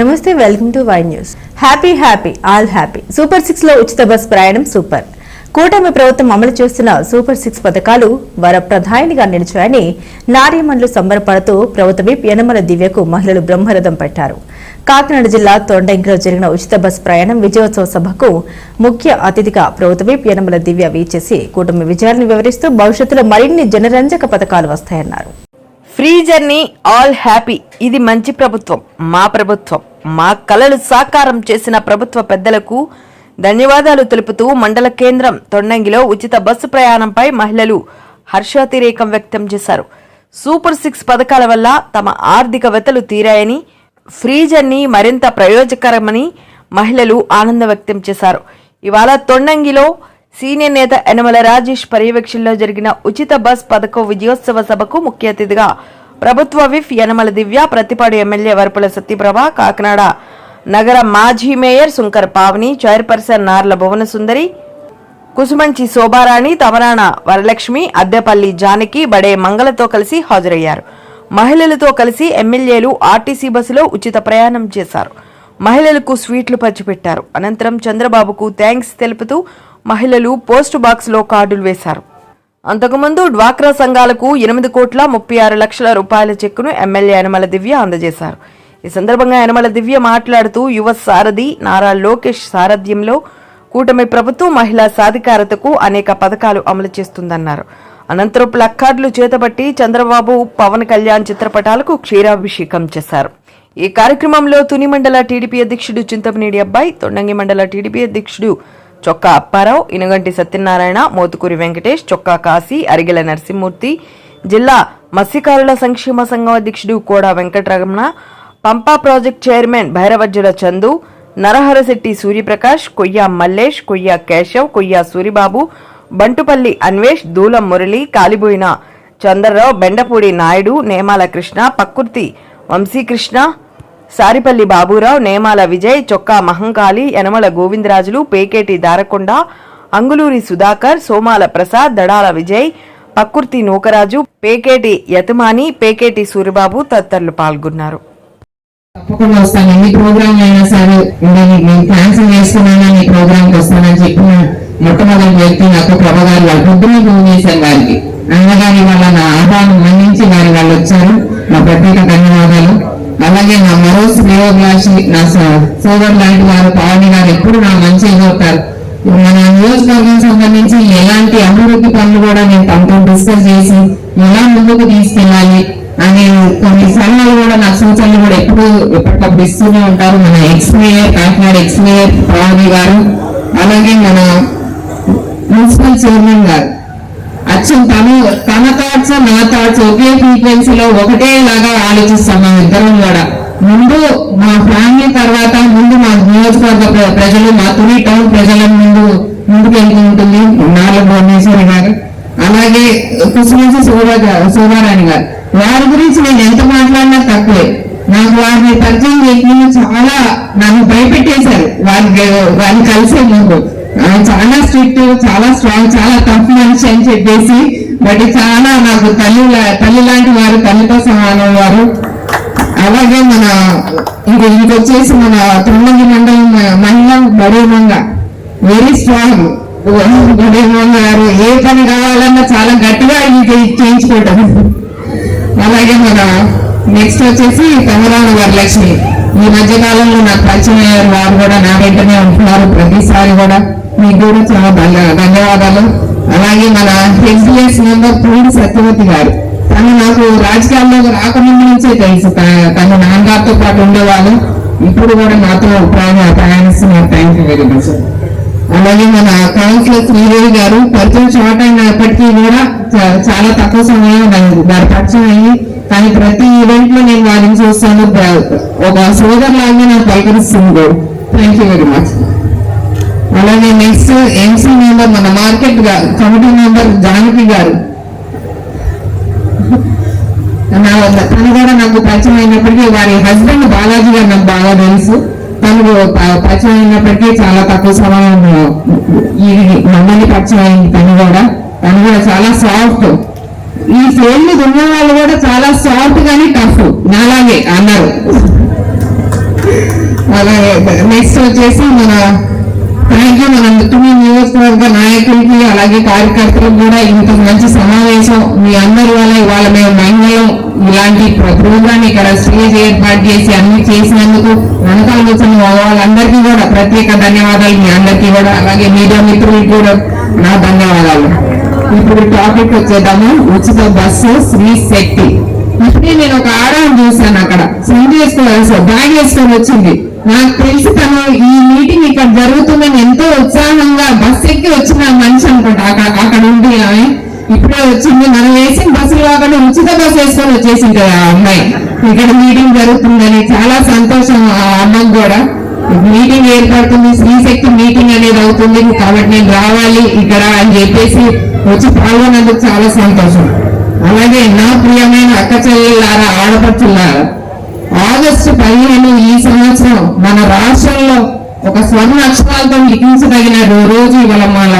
నమస్తే welcome to Y news. Happy happy all happy. Super సిక్స్లో ఉచిత బస్ ప్రయాణం సూపర్. కూటమి ప్రభుత్వం అమలు చేస్తున్న సూపర్ సిక్స్ పథకాలు వరప్రధాయినిగా నిలిచాయని నార్యమన్లు సంబరపడుతూ ప్రభుత్వ విప్ యనమల దివ్యకు మహిళలు బ్రహ్మరథం పట్టారు. కాకినాడ జిల్లా తొండంగిలో జరిగిన ఉచిత బస్ ప్రయాణం విజయోత్సవ సభకు ముఖ్య అతిథిగా ప్రభుత్వ విప్ యనమల దివ్య వీచేసి కూటమి విజయాలను వివరిస్తూ భవిష్యత్తులో మరిన్ని జనరంజక పథకాలు వస్తాయన్నారు. Free journey all happy. ఇది మంచి ప్రభుత్వం మా ప్రభుత్వం. మా కలలు సాకారం చేసిన ప్రభుత్వ పెద్దలకు ధన్యవాదాలు తెలుపుతూ మండల కేంద్రం తొండంగిలో ఉచిత బస్సు ప్రయాణంపై మహిళలు హర్షాతిరేకం వ్యక్తం చేశారు. సూపర్ సిక్స్ పథకాల వల్ల తమ ఆర్థిక వెతలు తీరాయని ఫ్రీ జర్నీ మరింత ప్రయోజకరమని మహిళలు ఆనందం వ్యక్తం చేశారు. ఇవాళ తొండంగిలో సీనియర్ నేత యనమల రాజేష్ పర్యవేక్షణలో జరిగిన ఉచిత బస్ పథకం విజయోత్సవ సభకు ముఖ్య అతిథిగా ప్రభుత్వ విఫ్ యనమల దివ్య ప్రతిపాడు ఎమ్మెల్యే వరపుల సత్యప్రభ కాకినాడ నగర మాజీ మేయర్ శుంకర్ పావని చైర్పర్సన్ నార్ల భువన సుందరి కుసుమంచి శోభారాణి తమరాణ వరలక్ష్మి అద్దెపల్లి జానకి బడే మంగళతో కలిసి హాజరయ్యారు. మహిళలతో కలిసి ఎమ్మెల్యేలు ఆర్టీసీ బస్సులో ఉచిత ప్రయాణం చేశారు. మహిళలకు స్వీట్లు పంచిపెట్టారు. అనంతరం చంద్రబాబుకు థ్యాంక్స్ తెలుపుతూ మహిళలు పోస్ట్ బాక్స్లో కార్డులు వేశారు. అంతకుముందు డ్వాక్రా సంఘాలకు ఎనిమిది కోట్ల ముప్పై ఆరు లక్షల రూపాయల చెక్కును ఎమ్మెల్యే యనమల దివ్య అందజేశారు. ఈ సందర్భంగా యనమల దివ్య మాట్లాడుతూ యువ సారథి నారా లోకేష్ సారథ్యంలో కూటమి ప్రభుత్వం మహిళా సాధికారతకు అనేక పథకాలు అమలు చేస్తుందన్నారు. అనంతరం ప్లక్కార్డులు చేతబట్టి చంద్రబాబు పవన్ కళ్యాణ్ చిత్రపటాలకు క్షీరాభిషేకం చేశారు. ఈ కార్యక్రమంలో తుని మండల టీడీపీ అధ్యక్షుడు చింతమనేడి అబ్బాయి తొండంగి మండల టీడీపీ అధ్యక్షుడు చొక్కా అప్పారావు ఇనుగంటి సత్యనారాయణ మోతుకూరి వెంకటేష్ చొక్కా కాశీ అరిగెల నరసింహమూర్తి జిల్లా మత్స్యకారుల సంక్షేమ సంఘం అధ్యక్షుడు కోడా వెంకటరమణ పంపా ప్రాజెక్ట్ చైర్మన్ భైరవజ్జుల చందు నరహరశెట్టి సూర్యప్రకాష్ కొయ్య మల్లేష్ కొయ్యా కేశవ్ కొయ్యా సూరిబాబు బంటుపల్లి అన్వేష్ దూలం మురళి కాలిబోయిన చంద్రరావు బెండపూడి నాయుడు నేమాల కృష్ణ పక్కుర్తి వంశీకృష్ణ సారిపల్లి బాబురావు నేమాల విజయ్ చొక్కా మహంకాళి యనమల గోవిందరాజులు పేకేటి దారకొండ అంగులూరి సుధాకర్ సోమాల ప్రసాద్ దడాల విజయ్ పక్కుర్తి నూకరాజు పేకేటి యతమాని పేకేటి సూరిబాబు తదితరులు పాల్గొన్నారు. తప్పకుండా వస్తాను. ఎన్ని ప్రోగ్రామ్ అయినా సరే నేను క్యాన్సిల్ చేసుకున్నాను నీ ప్రోగ్రామ్కి వస్తానని చెప్పిన మొట్టమొదటి వ్యక్తి నాకు ప్రభగారు గారు వాళ్ళు పొద్దున్న ఫోన్ చేశాను అన్నగారి వల్ల నా ఆహ్వానం మన్నించి వారి వాళ్ళు వచ్చారు. నా ప్రత్యేక ధన్యవాదాలు. అలాగే నా మరో శ్రేయోభిలాషి నా సోదరు లాంటి వారు పావని గారు ఎప్పుడు నా మంచి అవుతారు మన నియోజకవర్గం సంబంధించి ఎలాంటి అభివృద్ధి పనులు కూడా నేను తమతో డిస్కస్ చేసి ఎలా ముందుకు తీసుకెళ్ళాలి అని కొన్ని సలహాలు కూడా నా సూచనలు కూడా ఎప్పుడు ఎప్పటికప్పుడు ఇస్తూనే ఉంటారు. మన ex mayor Kakinada ex mayor Pavani గారు. అలాగే మన మున్సిపల్ చైర్మన్ గారు. అచ్చం తను తన థాట్స్ నా థాట్స్ ఒకే ఫ్రీక్వెన్సీలో ఒకటే లాగా ఆలోచిస్తాం మేము ఇద్దరం కూడా. ముందు మా ఫ్యామిలీ తర్వాత ముందు మా నియోజకవర్గ ప్రజలు మా తుని టౌన్ ప్రజల ముందు ముందుకు వెళ్తూ ఉంటుంది? నాలుగు భువనేశ్వరి గారు. అలాగే కుసుమించి శోభారాణి గారు. వారి గురించి నేను ఎంత మాట్లాడినా తక్కువే. నాకు వారిని పరిచయం చేయకుండా చాలా నన్ను భయపెట్టేశారు. వారికి వారిని కలిసే ముందు. చాలా స్ట్రిక్ట్ చాలా స్ట్రాంగ్ చాలా టఫ్ మనిషి అని చెప్పేసి బట్ చాలా నాకు తల్లి తల్లి లాంటి వారు తల్లితో సమానం వారు అలాగే మన ఇంక ఇంకొచ్చేసి మన తొమ్మిది మండలం మహిళ బడేమంగ. వెరీ స్ట్రాంగ్ బడేమంగ గారు ఏ పని కావాలన్నా చాలా గట్టిగా ఇది చేయించుకోవటం అలాగే మన నెక్స్ట్ వచ్చేసి తమరాణ వరలక్ష్మి. ఈ మధ్య కాలంలో నాకు పరిచయం అయ్యారు వారు కూడా నా వెంటనే ఉంటున్నారు ప్రతిసారి కూడా. మీకు కూడా చాలా ధన్యవాదాలు. అలాగే మన హెచ్డిఎస్ మెంబర్ పూడి సత్యవతి గారు. తను నాకు రాజకీయాల్లోకి రాకముందు నుంచే తెలుసు. తన నాన్నగారితో పాటు ఉండేవాళ్ళు. ఇప్పుడు కూడా నాతో ప్రయాణ ప్రయాణిస్తున్నారు. థ్యాంక్ యూ వెరీ మచ్ అలాగే మన కౌన్సిలర్ శ్రీదేవి గారు పరిచయం షార్ట్ అయినప్పటికీ కూడా చాలా తక్కువ సమయం వారి పరిచయం అయ్యి కానీ ప్రతి ఈవెంట్లో నేను వారిని చూస్తాను. ఒక సోదరు లాగా నాకు పలకరిస్తుంది. థ్యాంక్ యూ వెరీ మచ్ అలాగే నెక్స్ట్ ఎంసీ మెంబర్ మన మార్కెట్ కమిటీ మెంబర్ జానకి గారు. తను కూడా నాకు పరిచయం అయినప్పటికీ వారి హస్బెండ్ బాలాజీ గారు నాకు బాగా తెలుసు. తను పరిచయం అయినప్పటికీ చాలా తక్కువ సమయం మమ్మల్ని పరిచయం అయింది తను కూడా. తను కూడా చాలా సాఫ్ట్. ఈ ఫీల్డ్ మీద ఉన్న వాళ్ళు కూడా చాలా సాఫ్ట్ కానీ టఫ్. నాలాగే అన్నారు. అలాగే నెక్స్ట్ వచ్చేసి మన థ్యాంక్ యూ మన నియోజకవర్గ నాయకులకి అలాగే కార్యకర్తలకు కూడా ఇంత మంచి సమావేశం మీ అందరి వల్ల ఇవాళ మేము మహిళలు ఇలాంటి ప్రోగ్రామ్ ఇక్కడ స్టేజ్ ఏర్పాటు చేసి అన్ని చేసినందుకు వెనకాలోచన వాళ్ళందరికీ కూడా ప్రత్యేక ధన్యవాదాలు. మీ అందరికీ కూడా అలాగే మీడియా మిత్రులకి కూడా నా ధన్యవాదాలు. ఇప్పుడు టాపిక్ వచ్చేద్దాము. ఉచిత బస్సు శ్రీ శక్తి ఇప్పుడే నేను ఒక ఆడవాన్ని చూశాను అక్కడ. సంధి వేసుకోవాలి బ్యాగ్ వేసుకొని వచ్చింది. నాకు తెలిసి తను ఈ మీటింగ్ ఇక్కడ జరుగుతుందని ఎంతో ఉత్సాహంగా బస్ ఎక్కి వచ్చిన మనిషి అనుకుంటా. అక్కడ అక్కడ ఉంది ఆమె ఇప్పుడే వచ్చింది. మనం వేసిన బస్సులు కాకుండా ఉచిత బస్సు వేసుకొని వచ్చేసింది కదా ఆ అమ్మాయి. ఇక్కడ మీటింగ్ జరుగుతుందని చాలా సంతోషం ఆ అమ్మకి కూడా. మీటింగ్ ఏర్పడుతుంది. శ్రీశక్తి మీటింగ్ అనేది అవుతుంది. కాబట్టి నేను రావాలి ఇక్కడ అని చెప్పేసి వచ్చి పాల్గొన్నందుకు చాలా సంతోషం. అలాగే నా ప్రియమైన అక్క చెల్లెలారా ఆడపడుతున్నారా ఆగస్టు పదిహేను ఈ సంవత్సరం మన రాష్ట్రంలో ఒక స్వర్ణ అక్షరాలతో లిఖించదగిన రోజు ఇవాళ మన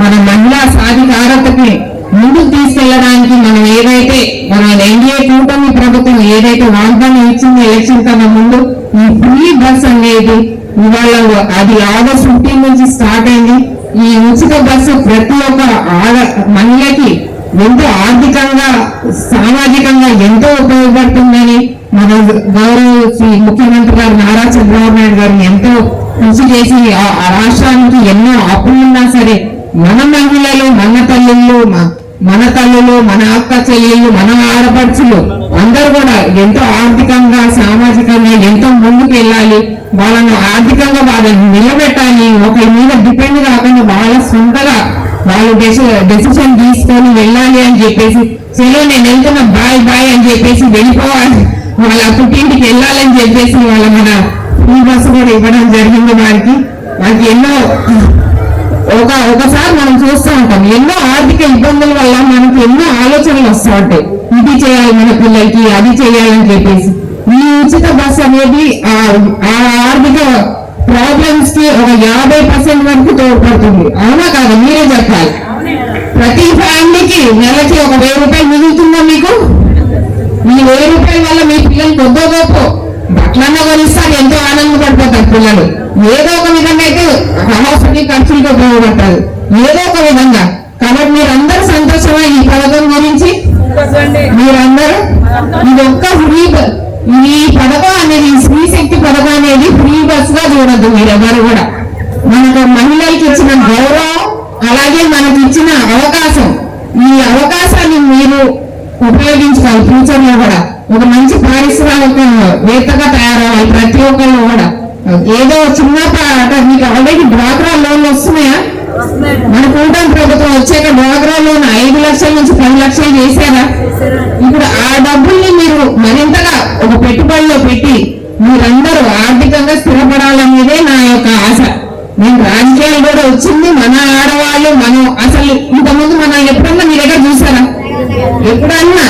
మన మహిళా సాధికారతకి ముందుకు తీసుకెళ్ళడానికి మనం ఏదైతే మన ఎన్డీఏ కూటమి ప్రభుత్వం ఏదైతే వాగ్దానం ఇచ్చింది ఎలక్షన్ కన్నా ముందు ఈ ఫ్రీ బస్ అనేది ఇవాళ అది ఆగస్ట్ ఫిఫ్టీన్ నుంచి స్టార్ట్ అయింది. ఈ ఉచిత బస్సు ప్రతి ఒక్క మహిళకి ఎంతో ఆర్థికంగా సామాజికంగా ఎంతో ఉపయోగపడుతుందని మన గౌరవ శ్రీ ముఖ్యమంత్రి గారు నారా చంద్రబాబు నాయుడు గారిని ఎంతో కృషి చేసి ఆ రాష్ట్రానికి ఎన్నో అప్పులున్నా సరే మన మహిళలు మన తల్లులు మన తల్లులు మన అక్క చెల్లెళ్ళు మన ఆడపడుచులు అందరూ కూడా ఎంతో ఆర్థికంగా సామాజికంగా ఎంతో ముందుకు వెళ్ళాలి. వాళ్ళను ఆర్థికంగా వాళ్ళని నిలబెట్టాలి. ఒకరి మీద డిపెండ్ కాకుండా వాళ్ళ సొంతగా వాళ్ళు డెసిషన్ తీసుకొని వెళ్ళాలి అని చెప్పేసి సరే నేను వెళ్తున్నా. బాయ్ బాయ్ అని చెప్పేసి వెళ్ళిపోవాలి. వాళ్ళ పుట్టింటికి వెళ్ళాలని చెప్పేసి వాళ్ళ మన ఈ బస్సు కూడా ఇవ్వడం జరిగింది వారికి. వారికి ఎన్నో ఒక ఒకసారి మనం చూస్తూ ఉంటాం. ఎన్నో ఆర్థిక ఇబ్బందుల వల్ల మనకి ఎన్నో ఆలోచనలు వస్తూ ఉంటాయి. ఇది చేయాలి మన పిల్లలకి అది చేయాలని చెప్పేసి. ఈ ఉచిత బస్ అనేది ఆ ఆ ఆర్థిక ప్రాబ్లమ్స్కి ఒక యాభై పర్సెంట్ వరకు తోడ్పడుతుంది. అవునా కాదు? మీరే చెప్పాలి. ప్రతి ఫ్యామిలీకి నెలకి ఒక వెయ్యి రూపాయలు మిగులుతుందా మీకు? మీ వెయ్యి రూపాయల వల్ల మీ పిల్లలు కొద్దో గొప్ప బట్టలన్నా కొనిస్తారు ఎంతో ఆనందపడిపోతారు పిల్లలు. ఏదో ఒక విధంగా అయితే హాస్పిటల్ ఖర్చులకి ఉపయోగపడతారు ఏదో ఒక విధంగా. కాబట్టి మీరందరూ సంతోషమా ఈ పథకం గురించి? మీరందరూ? ఇది ఒక్క ఫ్రీ ఈ పథకం అనేది స్త్రీ శక్తి పథకం అనేది ఫ్రీ బస్గా చూడద్దు మీరెవరు కూడా. మనకు మహిళలకి ఇచ్చిన గౌరవం అలాగే మనకి ఇచ్చిన అవకాశం. ఈ అవకాశాన్ని మీరు ఉపయోగించుకోవాలి. ఫ్యూచర్లో కూడా ఒక మంచి పారిశ్రామిక వేత్తగా తయారవ్వాలి ప్రతి ఒక్కళ్ళు కూడా. ఏదో చిన్న మీకు ఆల్రెడీ డ్వాక్రా లోన్లు వస్తున్నాయా? మన కూటమి ప్రభుత్వం వచ్చాక డ్వాక్రా లోన్ ఐదు లక్షల నుంచి పది లక్షలు చేశారా? ఇప్పుడు ఆ డబ్బుల్ని మీరు మరింతగా ఒక పెట్టుబడిలో పెట్టి మీరందరూ ఆర్థికంగా స్థిరపడాలనేదే నా యొక్క ఆశ. నేను రాజకీయాలు కూడా వచ్చింది మన ఆడవాళ్ళు మనం అసలు ఇంతకుముందు మనం ఎప్పుడన్నా మీ దగ్గర చూసారా? ఎప్పుడన్నా?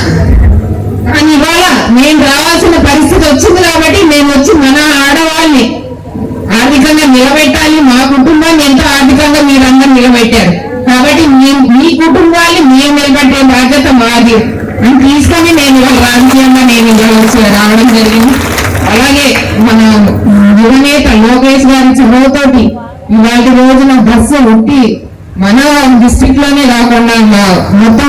కానీ ఇవాళ మేము రావాల్సిన పరిస్థితి వచ్చింది కాబట్టి నేను వచ్చి మన ఆడవాళ్ళని ఆర్థికంగా నిలబెట్టాలి. మా కుటుంబాన్ని ఎంతో ఆర్థికంగా మీరందరూ నిలబెట్టారు. కాబట్టి మీ- మీ కుటుంబాన్ని మేము నిలబెట్టే బాధ్యత మాది. అని తీసుకొని నేను ఇవాళ రాజకీయంగా నేను ఇవ్వవలసి రావడం జరిగింది. అలాగే మన యువనేత లోకేష్ గారి చదువుతోటి ఇవాళ రోజున బస్సు ఉట్టి మన డిస్ట్రిక్ట్లోనే కాకుండా మా- మొత్తం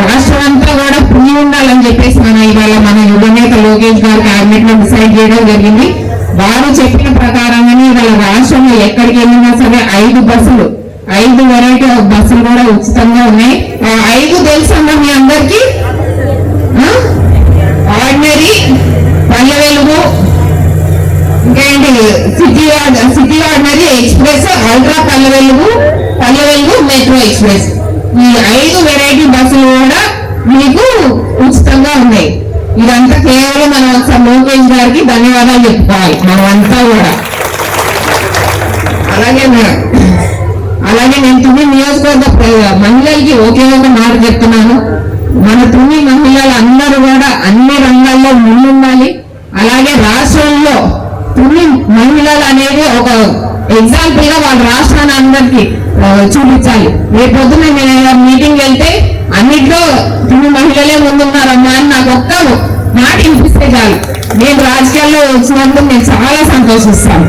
రాష్ట్రం అంతా కూడా ఫ్రీ ఉండాలని చెప్పేసి మన ఇవాళ మన యువనేత లోకేష్ గారు క్యాబినెట్లో డిసైడ్ చేయడం జరిగింది. వారు చెప్పిన ప్రకారంగానే ఇవాళ రాష్ట్రంలో ఎక్కడికి వెళ్ళినా సరే ఐదు బస్సులు ఐదు వెరైటీ ఆఫ్ బస్సులు కూడా ఉచితంగా ఉన్నాయి. ఆ ఐదు తెలుసమ్మా మీ అందరికి? ఆర్డినరీ పల్లె వెలుగు ఇంకేంటి city city ordinary express ultra Palle Velugu Palle వెలుగు మెట్రో ఎక్స్ప్రెస్. ఈ ఐదు వెరైటీ బస్సులు కూడా మీకు ఉచితంగా ఉన్నాయి. ఇదంతా కేవలం మనం ఒకసారి లోకేష్ గారికి ధన్యవాదాలు చెప్పుకోవాలి. మనమంతా కూడా. అలాగే అలాగే నేను తుమ్మి నియోజకవర్గ మహిళలకి ఒకే ఒక మాట చెప్తున్నాను. మన తుమ్మి మహిళలు అందరూ కూడా అన్ని రంగాల్లో ముందుండాలి. అలాగే రాష్ట్రంలో తుమ్మి మహిళలు అనేది ఒక ఎగ్జాంపుల్గా వాళ్ళ రాష్ట్రాన్ని అందరికి చూపించాలి. రేపు పొద్దున నేను మీటింగ్ వెళ్తే అన్నిట్లో తుని మహిళలే ముందున్నారమ్మా అని నాకు ఒక్క మాట వినిపిస్తే చాలు. నేను రాజకీయాల్లో వచ్చినందుకు నేను చాలా సంతోషిస్తాను.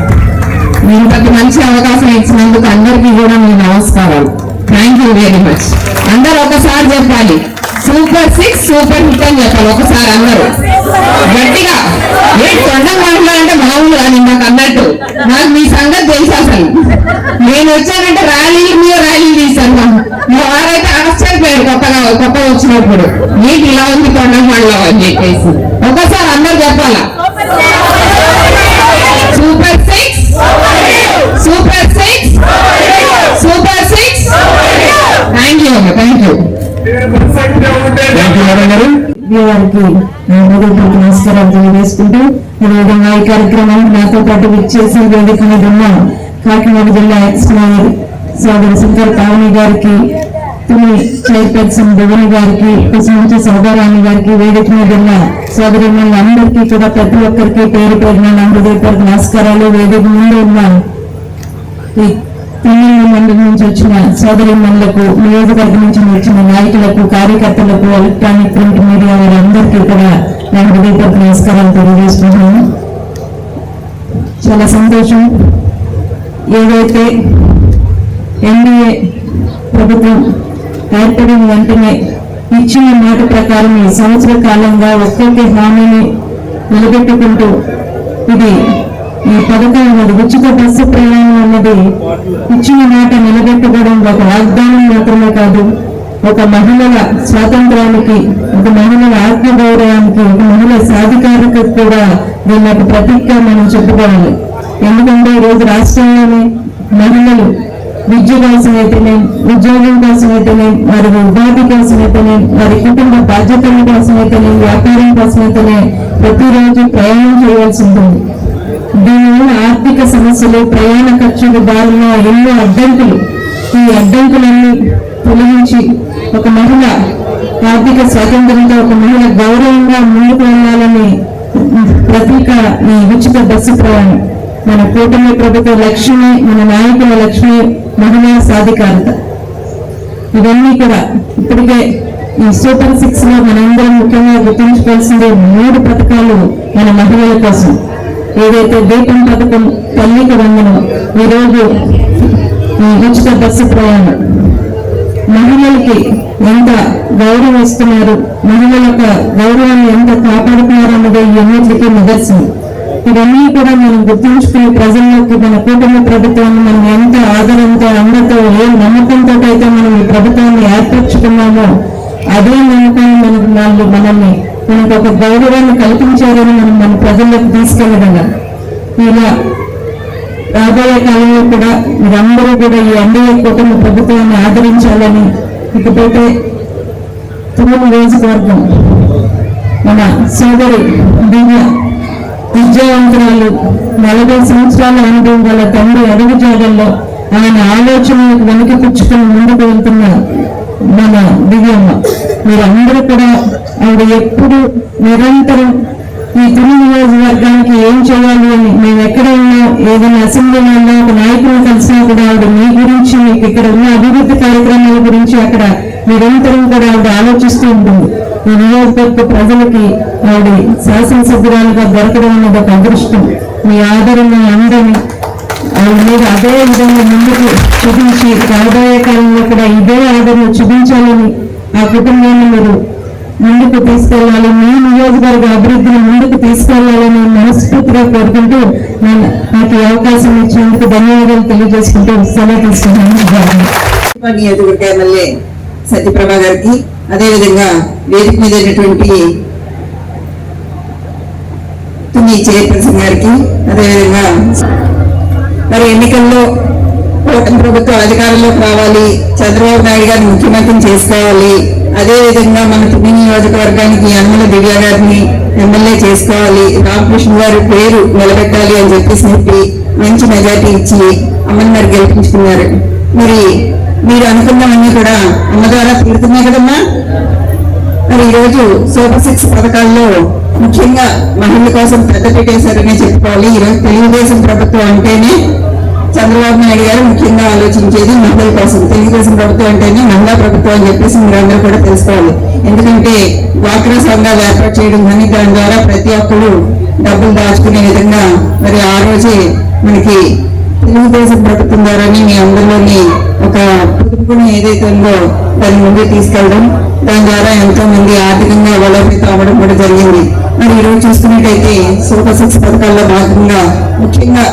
ఇంతకు మంచి అవకాశం ఇచ్చినందుకు అందరికీ కూడా మీ నమస్కారాలు. థ్యాంక్ యూ వెరీ మచ్ అందరూ ఒకసారి చెప్పాలి. సూపర్ సిక్స్ సూపర్ హిట్ అని చెప్పాలి. ఒకసారి అన్నారు గట్టిగా. ఏ కొండ మాట్లాడంటే మామూలు అని నాకు అన్నట్టు. నాకు మీ సంగతి తెలుసు అసలు. నేను వచ్చానంటే ర్యాలీలు మీద ర్యాలీలు తీశాను. వారైతే ఆశ్చర్యపోయారు కొత్తగా కొత్తగా వచ్చినప్పుడు. మీకు ఇలా ఉంది కొండ మండలం అని చెప్పేసి. ఒకసారి అందరు చెప్పాలా? Super six super six super six. Thank you అమ్మ థ్యాంక్ యూ నమస్కారాలు తెలియజేసుకుంటూ అదేవిధంగా ఈ నాతో పాటు విచ్చేసి వేదిక మీద ఉన్న కాకినాడ జిల్లా ఎక్స్ మేయర్ సోదరి శంకర్ పావని గారికి తుని చైర్పర్సన్ భువన్ గారికి కుసుమంచి సోదరాణి గారికి వేదిక మీద ఉన్న సోదరి అందరికీ కూడా ప్రతి ఒక్కరికి పేరు పేరున హృదయపూర్వక నమస్కారాలు. వేదిక ముందు ఉన్న ఈ మంది నుంచి వచ్చిన సోదరి మనులకు నియోజకవర్గం నుంచి వచ్చిన నాయకులకు కార్యకర్తలకు ఎలక్ట్రానిక్ ప్రింట్ మీడియా వారందరికీ కూడా నా హృదయపూర్వక నమస్కారాలు తెలియజేస్తున్నాను. చాలా సంతోషం. ఏదైతే ఎన్డీఏ ప్రభుత్వం ఏర్పడిన వెంటనే ఇచ్చిన మాట ప్రకారం ఈ సంవత్సర కాలంగా ఒక్కొక్క హామీని నిలబెట్టుకుంటూ ఇది ఈ పథకం ఉచిత బస్సు ప్రయాణం అన్నది ఇచ్చిన మాట నిలబెట్టుకోవడం ఒక వాగ్దానం మాత్రమే కాదు. ఒక మహిళల స్వాతంత్రానికి ఒక మహిళల ఆత్మగౌరవానికి ఒక మహిళ సాధికారిక కూడా దీని యొక్క ప్రతీక మనం చెప్పుకోవాలి. ఎందుకంటే ఈ రోజు రాష్ట్రంలోనే మహిళలు విద్య కోసం అయితేనే ఉద్యోగం కోసం అయితేనే వారి ఉపాధి కోసం అయితేనే వారి కుటుంబ బాధ్యతల కోసం అయితేనే వ్యాపారం కోసం అయితేనే ప్రతిరోజు ప్రయాణం చేయాల్సి ఉంటుంది. దీనివల్ల ఆర్థిక సమస్యలు ప్రయాణ ఖర్చులు దారిలో ఎన్నో అడ్డంకులు. ఈ అడ్డంకులన్నీ తొలగించి ఒక మహిళ ఆర్థిక స్వాతంత్రంతో ఒక మహిళ గౌరవంగా ముందుకు వెళ్ళాలని ప్రతీక ఈ ఉచిత బస్సు ప్రయాణం. మన కూటమి ప్రభుత్వ లక్ష్యమే మన నాయకుల లక్ష్యమే మహిళా సాధికారత. ఇవన్నీ కూడా ఇప్పటికే ఈ సూపర్ సిక్స్లో మనందరం ముఖ్యంగా గుర్తుంచుకోవాల్సింది మూడు పథకాలు మన మహిళల కోసం. ఏదైతే దీపం పథకం తల్లికి వందనం ఈరోజు ఉచిత బస్సు ప్రయాణం. మహిళలకి ఎంత గౌరవం ఇస్తున్నారు మహిళల యొక్క గౌరవాన్ని ఎంత కాపాడుతున్నారు అన్నది ఈ నిదర్శనం. ఇవన్నీ కూడా మనం గుర్తుంచుకుని ప్రజల్లోకి మన కూటమి ప్రభుత్వాన్ని మనం ఎంత ఆదరంతో అందరితో ఏ నమ్మకంతో అయితే మనం ఈ ప్రభుత్వాన్ని ఏర్పరచుకున్నామో అదే నమ్మకాన్ని మనకు వాళ్ళు మనల్ని మనకు ఒక గౌరవాన్ని కల్పించారని మనం మన ప్రజల్లోకి తీసుకెళ్ళగలం. ఇలా రాబోయే కాలంలో కూడా మీరందరూ కూడా ఈ ఎన్డీఏ కూటమి ప్రభుత్వాన్ని ఆదరించాలని ఇకపోతే తుమ్మల నియోజకవర్గం మన సోదరి దివ్య విద్యావంతురాలు నలభై సంవత్సరాల అనుభవం గల తండ్రి అడుగు జాగల్లో ఆయన ఆలోచనలకు వెనక పుచ్చుకొని ముందుకు వెళ్తున్న మన దివ్యమ్మ. మీరందరూ కూడా ఆవిడ ఎప్పుడు నిరంతరం ఈ తిరుగు నియోజకవర్గానికి ఏం చేయాలి అని మేము ఎక్కడ ఉన్నా ఏదైనా అసెంబ్లీలో ఉన్నా ఒక నాయకులను కలిసినా కూడా ఆవిడ మీ గురించి మీకు ఇక్కడ ఉన్న అభివృద్ధి కార్యక్రమాల గురించి అక్కడ నిరంతరం కూడా ఆవిడ ఆలోచిస్తూ ఉంటుంది. ఈ నియోజకవర్గ ప్రజలకి ఆవిడ శాసనసభ్యురాలుగా దొరకడం అనేది ఒక అదృష్టం. మీ ఆదరణ అందరినీ ఆవిడ అదే విధంగా ముందుకు చూపించి రాబోయే కాలంలో కూడా ఇదే ఆదరణ చూపించాలని ఆ కుటుంబాన్ని మీరు ముందుకు తీసుకెళ్ళాలి మీ నియోజకవర్గ అభివృద్ధిని ముందుకు తీసుకెళ్ళాలని మనస్ఫూర్తిగా కోరుకుంటూ నేను నాకు అవకాశం ఇచ్చినందుకు ధన్యవాదాలు తెలియజేసుకుంటూ సెలవు తీసుకుంటాను నియోజకవర్గ ఎమ్మెల్యే సత్యప్రభ గారికి అదేవిధంగా వేదిక మీద ఉన్నటువంటి తుని చైర్పర్సన్ గారికి అదేవిధంగా మరి ఎన్నికల్లో కూటమి ప్రభుత్వం అధికారంలోకి రావాలి చంద్రబాబు నాయుడు గారిని ముఖ్యమంత్రిని చేసుకోవాలి అదేవిధంగా మన తుని నియోజకవర్గానికి అన్నల దివ్య గారిని ఎమ్మెల్యే చేసుకోవాలి రామకృష్ణ గారి పేరు నిలబెట్టాలి అని చెప్పేసి చెప్పి మంచి మెజార్టీ ఇచ్చి అమ్మని గారు గెలిపించుకున్నారు. మరి మీరు అనుకున్నవన్నీ కూడా అమ్మ ద్వారా తీరుతున్నాయి కదమ్మా? మరి ఈరోజు సూపర్ సిక్స్ పథకాల్లో ముఖ్యంగా మహిళల కోసం పెద్ద పెట్టేశారనే చెప్పుకోవాలి. ఈ రోజు తెలుగుదేశం ప్రభుత్వం అంటేనే చంద్రబాబు నాయుడు గారు ముఖ్యంగా ఆలోచించేది మహిళల కోసం. తెలుగుదేశం ప్రభుత్వం అంటేనే మహిళా ప్రభుత్వం అని చెప్పేసి మీరందరూ కూడా తెలుసుకోవాలి. ఎందుకంటే డ్వాక్రా సంఘాలు ఏర్పాటు చేయడం కానీ దాని ద్వారా ప్రతి ఒక్కరు డబ్బులు దాచుకునే విధంగా మరి ఆ రోజే మనకి తెలుగుదేశం ప్రభుత్వం ద్వారానే మీ అందరిలోని ఒక పొదుపుని ఏదైతే ఉందో దాన్ని ముందే తీసుకెళ్ళడం దాని ద్వారా ఎంతో మంది ఆర్థికంగా బలోపేతం అవ్వడం కూడా జరిగింది. మరి ఈరోజు చూసుకున్నట్టయితే చూస్తున్నట్టయితే సూపర్ సిక్స్ పథకాల్లో భాగంగా ముఖ్యంగా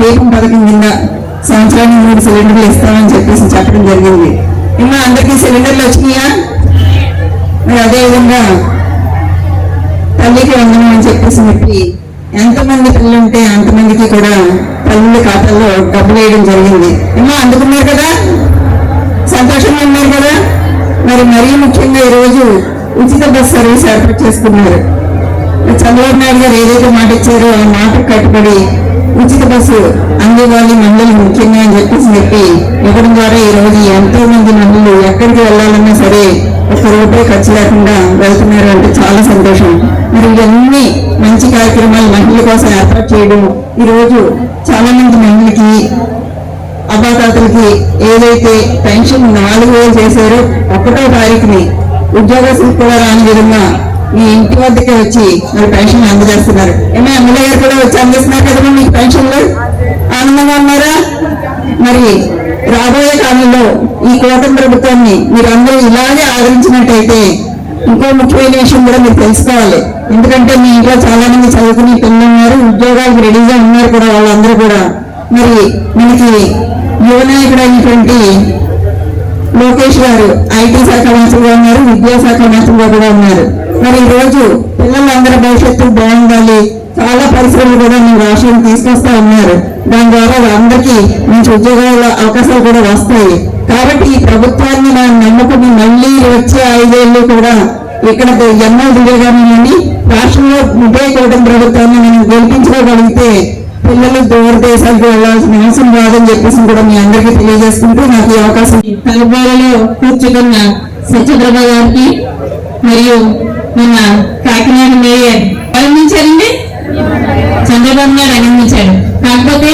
దీపం పథకం కింద సంవత్సరానికి మూడు సిలిండర్లు ఇస్తామని చెప్పేసి చెప్పడం జరిగింది. ఇంకా అందరికీ సిలిండర్లు వచ్చినాయా? మరి అదేవిధంగా తల్లికి వందనం అని చెప్పేసి చెప్పి ఎంతమంది పిల్లలు ఉంటే అంతమందికి కూడా తల్లి ఖాతాల్లో డబ్బులు వేయడం జరిగింది. ఏమో అందుకున్నారు కదా? సంతోషంగా ఉన్నారు కదా? మరి మరీ ముఖ్యంగా ఈరోజు ఉచిత బస్ సర్వీస్ ఏర్పాటు చేసుకున్నారు. చంద్రబాబు నాయుడు గారు ఏదైతే మాట ఇచ్చారో ఆ మాట కట్టుబడి ఉచిత బస్సు అందేవాళ్ళు మహిళలు ముఖ్యంగా అని చెప్పేసి చెప్పి ఇవ్వడం ద్వారా ఈ రోజు ఎంతో మంది మహిళలు ఎక్కడికి వెళ్ళాలన్నా సరే ఒక్క రూపాయి ఖర్చు లేకుండా వెళ్తున్నారు అంటే చాలా సంతోషం. మరి ఇవన్నీ మంచి కార్యక్రమాలు మహిళల కోసం ఏర్పాటు చేయడం ఈ రోజు చాలా మంది మహిళలకి అబ్బాతాతలకి ఏదైతే పెన్షన్ నాలుగు వేలు చేశారో ఒకటో తారీఖుని ఉద్యోగస్తులకు కూడా రాని విధంగా మీ ఇంటి వద్దకే వచ్చి మరి పెన్షన్ అందజేస్తున్నారు. ఏమో ఎమ్మెల్యే గారు కూడా వచ్చి అందిస్తున్నారు కదమ్మా మీకు పెన్షన్లు? ఆనందంగా ఉన్నారా? మరి రాబోయే కాలంలో ఈ కూటమి ప్రభుత్వాన్ని మీరు అందరూ ఇలాగే ఆదరించినట్టయితే ఇంకో ముఖ్యమైన విషయం కూడా మీరు తెలుసుకోవాలి. ఎందుకంటే మీ ఇంట్లో చాలా మంది చదువుకుని పిల్లలు ఉన్నారు ఉద్యోగాలకు రెడీగా ఉన్నారు కూడా వాళ్ళందరూ కూడా. మరి మనకి యువ అయినటువంటి లోకేష్ గారు ఐటీ శాఖ మంత్రిగా ఉన్నారు విద్యాశాఖ మంత్రిగా కూడా ఉన్నారు. మరి ఈ రోజు పిల్లలందరి భవిష్యత్తు బాగుండాలి. చాలా పరిశ్రమలు కూడా మీ రాష్ట్రం తీసుకొస్తా ఉన్నారు. దాని ద్వారా అందరికీ మంచి ఉద్యోగాల అవకాశాలు కూడా వస్తాయి. కాబట్టి ఈ ప్రభుత్వాన్ని నా నమ్మకం మళ్ళీ వచ్చే ఐదేళ్ళు కూడా ఇక్కడ ఎన్నో దిగగానే రాష్ట్రంలో ఇదే కూటమి ప్రభుత్వాన్ని మనం గెలిపించుకోగలిగితే పిల్లలు దూరదేశాలకు వెళ్ళాల్సిన అవసరం రాదని చెప్పేసి కూడా మీ అందరికీ తెలియజేసుకుంటూ నాకు ఈ అవకాశం తలబాలలో కూర్చుకున్న సత్యప్రభ గారికి మరియు మన కాకినాడ మేయర్ అభినందించారండి చంద్రబాబు నాయుడు అభినందించారు కాకపోతే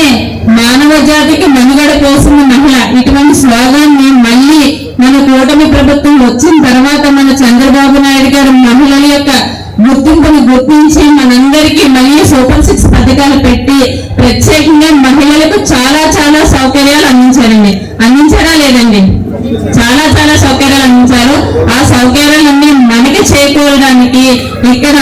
మానవ జాతికి మనుగడ కోసం మహిళ ఇటువంటి స్లోగాన్ని మళ్ళీ మన కూటమి ప్రభుత్వం వచ్చిన తర్వాత మన చంద్రబాబు నాయుడు గారు మహిళల యొక్క గుర్తింపుని గుర్తించి మనందరికీ మళ్ళీ సూపర్ సిక్స్ పథకాలు పెట్టి ప్రత్యేకంగా మహిళలకు చాలా చాలా సౌకర్యాలు అందించారండి. అందించారు ఇక్కడ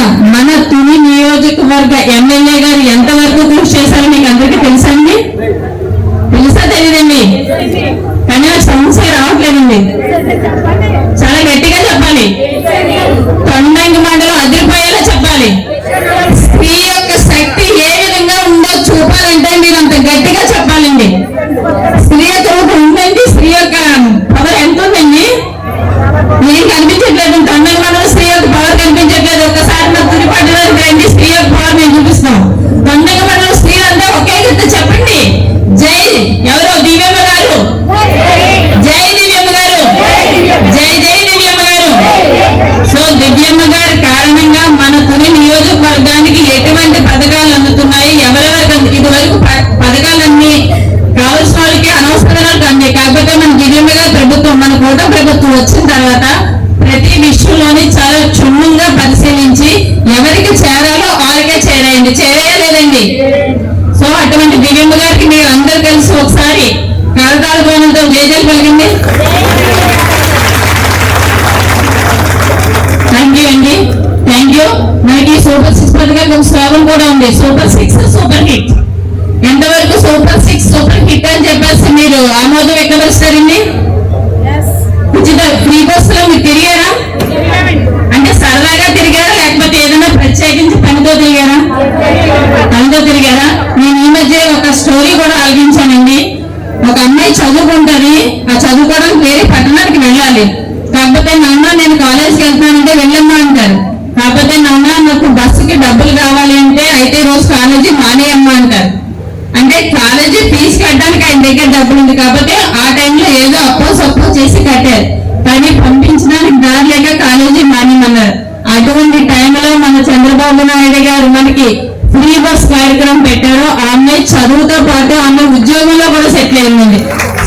ఫ్రీ బస్సులో మీరు తిరిగారా? అంటే సరదాగా తిరిగారా? లేకపోతే ఏదైనా ప్రత్యేకించి పనితో తిరిగారా? పనితో తిరిగారా? నేను ఈ మధ్య ఒక స్టోరీ కూడా ఆలకించానండి ఒక అమ్మాయి చదువుకుంటుంది. ఆ చదువుకోవడానికి వేరే పట్టణానికి వెళ్ళాలి. కాకపోతే నాన్న నేను కాలేజ్కి వెళ్తానంటే వెళ్ళమ్మా అంటారు. కాకపోతే నాన్న నాకు బస్సుకి డబ్బులు కావాలి అంటే అయితే రోజు కాలేజీ మానేయమ్మా అంటారు. అంటే కాలేజీ ఫీజు కట్టడానికి ఆయన దగ్గర డబ్బులు ఉంది. కాకపోతే ఆ టైంలో ఏదో అప్పో సప్పో చేసి కట్టారు. కానీ పంపించడానికి దారి లేక కాలేజీ మానేమన్నారు అటువంటి టైంలో మన చంద్రబాబు నాయుడు గారు మనకి ఫ్రీ బస్ కార్యక్రమం పెట్టారో. ఆమె చదువుతో పాటు ఆమె ఉద్యోగంలో కూడా సెటిల్ అయిందండి.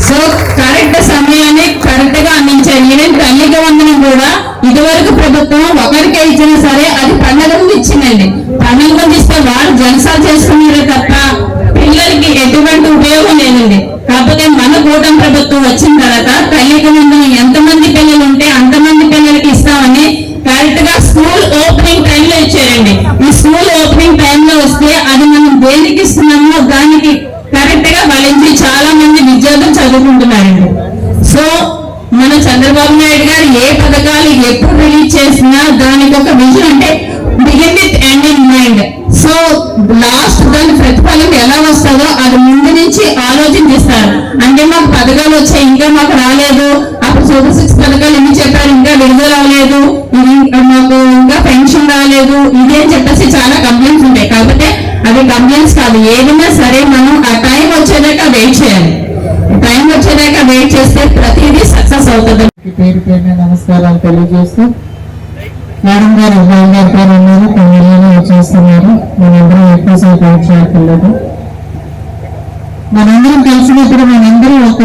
సో కరెక్ట్ సమయాన్ని కరెక్ట్గా అందించారు. ఈవెన్ తల్లికి వందనం కూడా ఇదివరకు ప్రభుత్వం ఒకరికే ఇచ్చినా సరే అది పండగ ఇచ్చిందండి. పండగ ముందు ఇస్తే వారు జలసా చేసుకున్నారే రాలేదు అని చెప్పేసి చాలా కంప్లైంట్స్ ఉంటాయి. కాకపోతే అవి కంప్లైంట్స్ కాదు. ఏదైనా సరే మనం ఆ టైం వచ్చేదాకా వెయిట్ చేయాలి. టైం వచ్చేదాకా వెయిట్ చేస్తే ప్రతిదీ సక్సెస్ అవుతుంది. పేరు పేరున నమస్కారాలు తెలియజేస్తూ మేడం గారు అబ్బాయి గారు పేరు ఉన్నారు. కొన్ని వచ్చేస్తున్నారు మనందరం ఎక్కువసేపు వెయిట్ చేయకూడదు మనందరం కలిసినప్పుడు మనందరం ఒక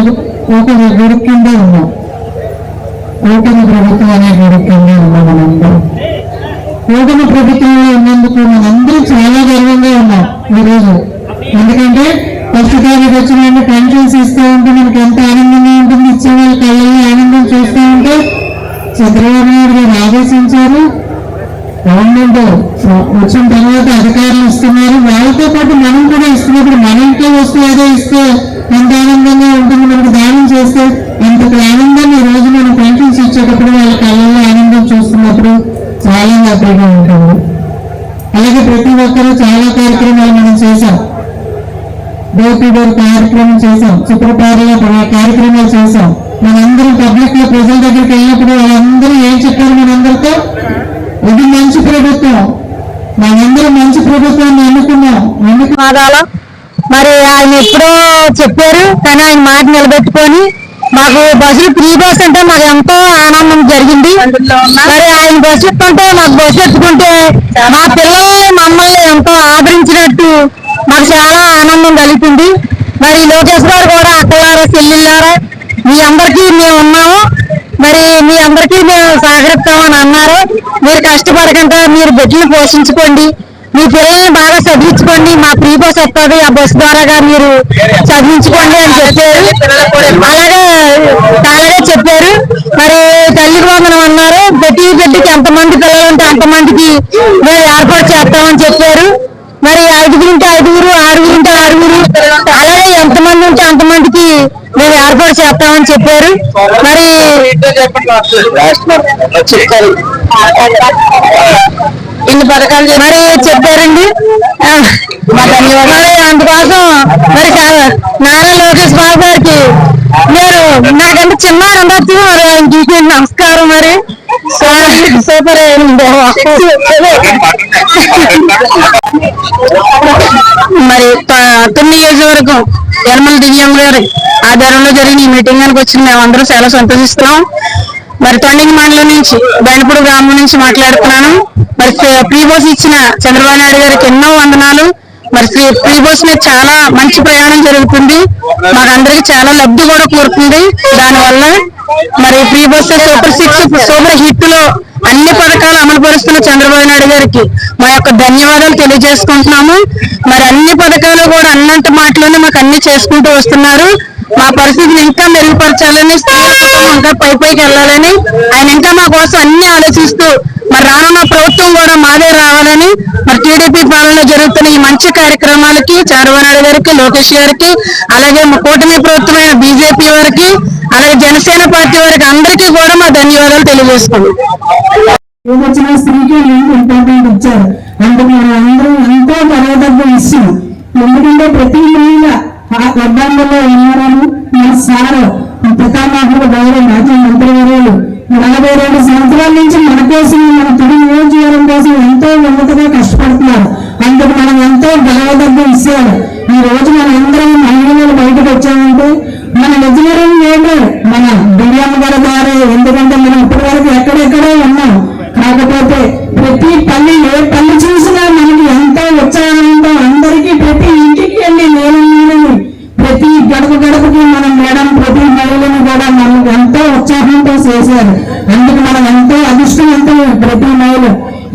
ఒక గుడి కింద ఉన్నాం. ఓటమి ప్రభుత్వం అనే గుడి కింద ఉన్నాం మనందరం. కూటమి ప్రభుత్వంలో ఉన్నందుకు మనందరూ చాలా గర్వంగా ఉన్నాం ఈరోజు. ఎందుకంటే ఫస్ట్ తారీఖు వచ్చిన పెన్షన్స్ ఇస్తూ ఉంటే మనకి ఎంత ఆనందంగా ఉంటుంది ఇచ్చే వాళ్ళ కళ్ళల్లో ఆనందం చూస్తూ ఉంటే చంద్రబాబు నాయుడు గారు ఆదేశించారు. గవర్నమెంట్ వచ్చిన తర్వాత అధికారులు ఇస్తున్నారు. వాళ్ళతో పాటు మనం కూడా ఇస్తున్నప్పుడు మన ఇంట్లో వస్తువు ఏదో ఇస్తే ఎంత ఆనందంగా ఉంటుంది మనకు దానం చేస్తే ఇంతటి ఆనందాన్ని ఈ రోజు మనం పెన్షన్స్ ఇచ్చేటప్పుడు వాళ్ళ కళ్ళల్లో ఆనందం చూస్తున్నప్పుడు చాలా హ్యాపీగా ఉంటుంది అలాగే ప్రతి ఒక్కరూ చాలా కార్యక్రమాలు మనం చేశాం. డోర్ టు డోర్ కార్యక్రమం చేశాం. సుప్రపారలో కార్యక్రమాలు చేసాం మనందరం పబ్లిక్లో ప్రజల దగ్గరికి వెళ్ళినప్పుడు వాళ్ళందరూ ఏం చెప్పారు మనందరితో? ఇది మంచి ప్రభుత్వం. మనందరం మంచి ప్రభుత్వాన్ని ఎన్నుకున్నాం ఎన్నుకు మాదాలో. మరి ఆయన ఎప్పుడో చెప్పారు కానీ ఆయన మాట నిలబెట్టుకొని మాకు బస్సులు ఫ్రీ బస్ అంటే మాకు ఎంతో ఆనందం జరిగింది. మరి ఆయన బస్సు ఎత్తుంటే మాకు బస్సు ఎత్తుకుంటే మా పిల్లలు మమ్మల్ని ఎంతో ఆదరించినట్టు మాకు చాలా ఆనందం కలుగుతుంది మరి లోకేష్ గారు కూడా అక్కలారా చెల్లెళ్ళారా మీ అందరికీ మేము ఉన్నాము. మరి మీ అందరికీ మేము సహకరిస్తామని అన్నారు. మీరు కష్టపడకుండా మీరు బిడ్డలు పోషించుకోండి. మీ పిల్లల్ని బాగా చదివించుకోండి. మా ఫ్రీ బస్ వస్తుంది. ఆ బస్ ద్వారాగా మీరు చదివించుకోండి అని చెప్పారు. అలాగే అలాగే చెప్పారు. మరి తల్లి వందనం అన్నారు. ప్రతి బిడ్డకి ఎంతమంది పిల్లలు ఉంటే అంతమందికి మేము ఏర్పాటు చేస్తామని చెప్పారు. మరి ఐదుగురు ఉంటే ఐదుగురు ఆరుగురు ఉంటే ఆరుగురు అలాగే ఎంతమంది ఉంటే అంతమందికి మేము ఏర్పాటు చేస్తామని చెప్పారు. మరి ఇన్ని పథకాలు మరి చెప్పారండి. మరి అందుకోసం మరి నారా లోకేష్ బాబు గారికి మీరు నాకంటే చిన్నారు ఉండొచ్చు మరి నమస్కారం మరి. సూపర్ మరి తొమ్మిది నియోజకవర్గం యనమల దివ్యం గారి ఆధ్వర్యంలో జరిగిన ఈ మీటింగ్ గానికి వచ్చిన మేమందరం చాలా సంతోషిస్తున్నాం. మరి తొండింగ్ మండలం నుంచి బయనపూడి గ్రామం నుంచి మాట్లాడుతున్నాను. మరి ఫ్రీ బస్ ఇచ్చిన చంద్రబాబు నాయుడు గారికి ఎన్నో వందనాలు. మరి ఫ్రీ బస్ మీద చాలా మంచి ప్రయాణం జరుగుతుంది. మాకందరికి చాలా లబ్ధి కూడా కోరుతుంది. దానివల్ల మరి free bus super six super హిట్లో అన్ని పథకాలు అమలు పరుస్తున్న చంద్రబాబు నాయుడు గారికి మా యొక్క ధన్యవాదాలు తెలియజేసుకుంటున్నాము. మరి అన్ని పథకాలు కూడా అన్నంత మాటలోనే మాకు అన్ని చేసుకుంటూ వస్తున్నారు. మా పరిస్థితిని ఇంకా మెరుగుపరచాలని ఇంకా పై పైకి వెళ్ళాలని ఆయన ఇంకా మా కోసం అన్ని ఆలోచిస్తూ మరి రానున్న ప్రభుత్వం కూడా మాదే రావాలని మరి టీడీపీ పాలనలో జరుగుతున్న ఈ మంచి కార్యక్రమాలకి చంద్రబాబు గారికి లోకేష్ గారికి అలాగే మా కూటమి ప్రభుత్వమైన బీజేపీ వారికి అలాగే జనసేన పార్టీ వారికి అందరికీ కూడా మా ధన్యవాదాలు తెలియజేస్తున్నాం. వచ్చిన స్త్రీకి ఇంపార్టెంట్ ఇచ్చారు? అంటే మీరు అందరూ ఎంతో గర్వదగ్గ విషయం ఎందుకంటే ప్రతి మహిళ ఆ వడ్డాంగంలో ఉన్నారని మా సార్ పితామహుడు గౌరవ మాజీ మంత్రి గారు నలభై రెండు సంవత్సరాల నుంచి మన కోసం మన తొలి నియోజకవర్గం కోసం ఎంతో ఉన్నతగా కష్టపడుతున్నారు. అందుకు మనం ఎంతో గర్వదగ్గ విషయాలు ఈ రోజు మన అందరం మహిళలు బయటకు వచ్చామంటే మన నిజమరం లేదు మన బిర్యానీ గారి ద్వారా ఎందుకంటే మనం ఇప్పటి వరకు ఎక్కడెక్కడో ఉన్నాం. కాకపోతే ప్రతి పల్లి ఏ పల్లి చూసినా మన గడపకి మనం మేడం ప్రతి మహిళను కూడా మనం ఎంతో ఉత్సాహంతో చేశారు. అందుకు మనం ఎంతో అదృష్టవంతం ప్రతి మహిళ.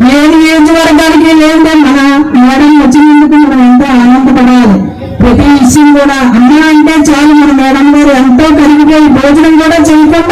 లేని ఏజ్ వర్గానికి లేదంటే మన మేడం వచ్చినందుకు మనం ఎంతో ఆనందపడాలి. ప్రతి విషయం కూడా అమ్మ అంటే చాలు మన మేడం గారు ఎంతో కలిగిపోయి భోజనం కూడా చేయకుండా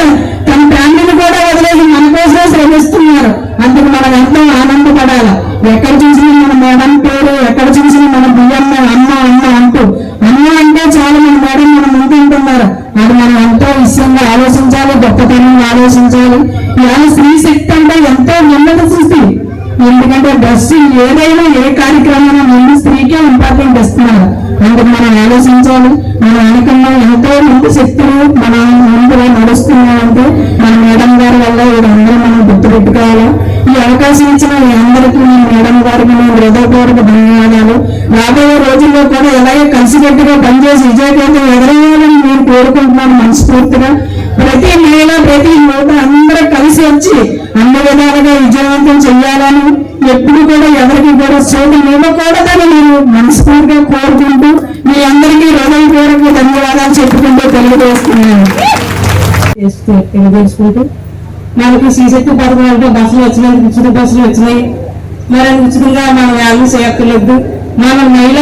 అవకాశం ఇచ్చిన మీ అందరికీ మీ మేడం గారికి మీ హృదయపూర్వక ధన్యవాదాలు. రాబోయే రోజుల్లో కూడా ఎలాగే కలిసికట్టుగా పనిచేసి విజయకేతం ఎదురయ్యాలని నేను కోరుకుంటున్నాను మనస్ఫూర్తిగా. ప్రతి మహిళ ప్రతి యువత అందరూ కలిసి వచ్చి అన్ని విధాలుగా విజయవంతం చెయ్యాలని ఎప్పుడు కూడా ఎవరికి కూడా చోటు ఇవ్వకూడదని నేను మనస్ఫూర్తిగా కోరుకుంటూ మీ అందరికీ హృదయపూర్వక ధన్యవాదాలు చెప్పుకుంటూ తెలియజేస్తున్నాను. తెలియజేసుకుంటూ మనకి శ్రీశక్తి పథకం అంటే బస్సులు వచ్చినాయి ఉచిత బస్సులు వచ్చినాయి. మరి అది ఉచితంగా మనం వ్యాయామం చేయక్కర్లేదు మన మహిళ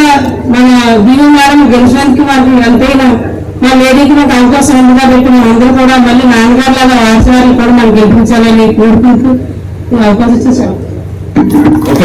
మన దీని మేడం గెలిచినందుకు మనకి ఎంతైనా మా లేడీకి మాకు అవకాశం ఉంది కాబట్టి అందరూ కూడా మళ్ళీ నాన్నగారు లాగా వారసుగారు కూడా మనం గెలిపించాలని కోరుకుంటూ అవకాశం ఇచ్చేసాం.